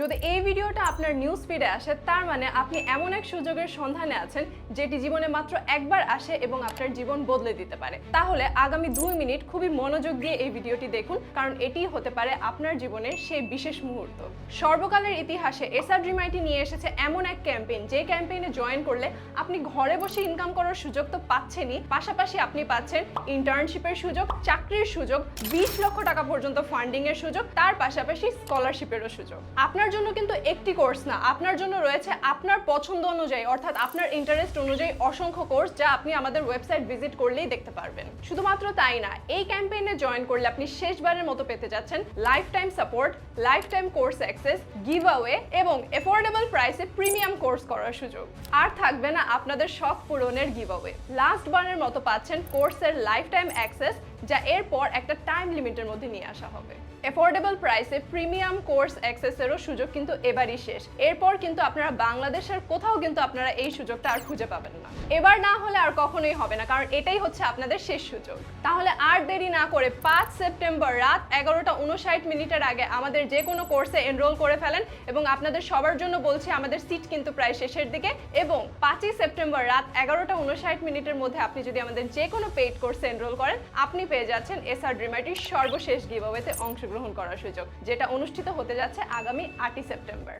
যদি এই ভিডিওটা আপনার নিউজ ফিডে আসে, তার মানে আপনি এমন এক সুযোগের সন্ধানে আছেন, যেটি জীবনে মাত্র একবার আসে এবং আপনার জীবন বদলে দিতে পারে। তাহলে আগামী দুই মিনিট খুবই মনোযোগ দিয়ে এই ভিডিওটি দেখুন, কারণ এটি হতে পারে আপনার জীবনের সেই বিশেষ মুহূর্ত। সর্বকালের ইতিহাসে এসআর ড্রিম আইটি নিয়ে এসেছে এমন এক ক্যাম্পেইন যে ক্যাম্পেইনে জয়েন করলে আপনি ঘরে বসে ইনকাম করার সুযোগ তো পাচ্ছেনই। পাশাপাশি আপনি পাচ্ছেন ইন্টার্নশিপের সুযোগ, চাকরির সুযোগ, বিশ লক্ষ টাকা পর্যন্ত ফান্ডিং এর সুযোগ, তার পাশাপাশি স্কলারশিপেরও সুযোগ। আপনার জন্য কিন্তু একটি কোর্স না, আপনার জন্য রয়েছে আপনার পছন্দ অনুযায়ী, অর্থাৎ আপনার ইন্টারেস্ট অনুযায়ী অসংখ্য কোর্স যা আপনি আমাদের ওয়েবসাইট ভিজিট করলেই দেখতে পারবেন। শুধুমাত্র তাই না, এই ক্যাম্পেইনে জয়েন করলে আপনি শেষবারের মতো পেতে যাচ্ছেন lifetime support lifetime course access give away এবং এফোর্ডেবল প্রাইসে প্রিমিয়াম কোর্স করার সুযোগ। আর থাকবে না আপনাদের শখ পূরণের গিভ অ্যাওয়ে লাস্ট বারের মতো পাচ্ছেন কোর্সের লাইফ টাইম অ্যাক্সেস যা এরপর একটা টাইম লিমিটের মধ্যে নিয়ে আসা হবে। এফোর্ডেবল প্রাইসে প্রিমিয়াম কোর্স অ্যাক্সেসেরও সুযোগ কিন্তু এবারই শেষ। এরপর কিন্তু আপনারা বাংলাদেশের কোথাও কিন্তু আপনারা এই সুযোগটা আর খুঁজে পাবেন না। এবার না হলে আর কখনোই হবে না, কারণ এটাই হচ্ছে আপনাদের শেষ সুযোগ। তাহলে আর দেরি না করে পাঁচ সেপ্টেম্বর রাত এগারোটা উনষাট মিনিটের আগে আমাদের যে কোনো কোর্সে এনরোল করে ফেলেন এবং আপনাদের সবার জন্য বলছি আমাদের সিট কিন্তু প্রায় শেষের দিকে এবং পাঁচই সেপ্টেম্বর রাত এগারোটা উনষাট মিনিটের মধ্যে আপনি যদি আমাদের যে কোনো পেইড কোর্সে এনরোল করেন, আপনি পেয়ে যাচ্ছেন এসআর ড্রিমাটির সর্বশেষ গিভওয়েতে অংশগ্রহণ করার সুযোগ, যেটা অনুষ্ঠিত হতে যাচ্ছে আগামী আটই সেপ্টেম্বর।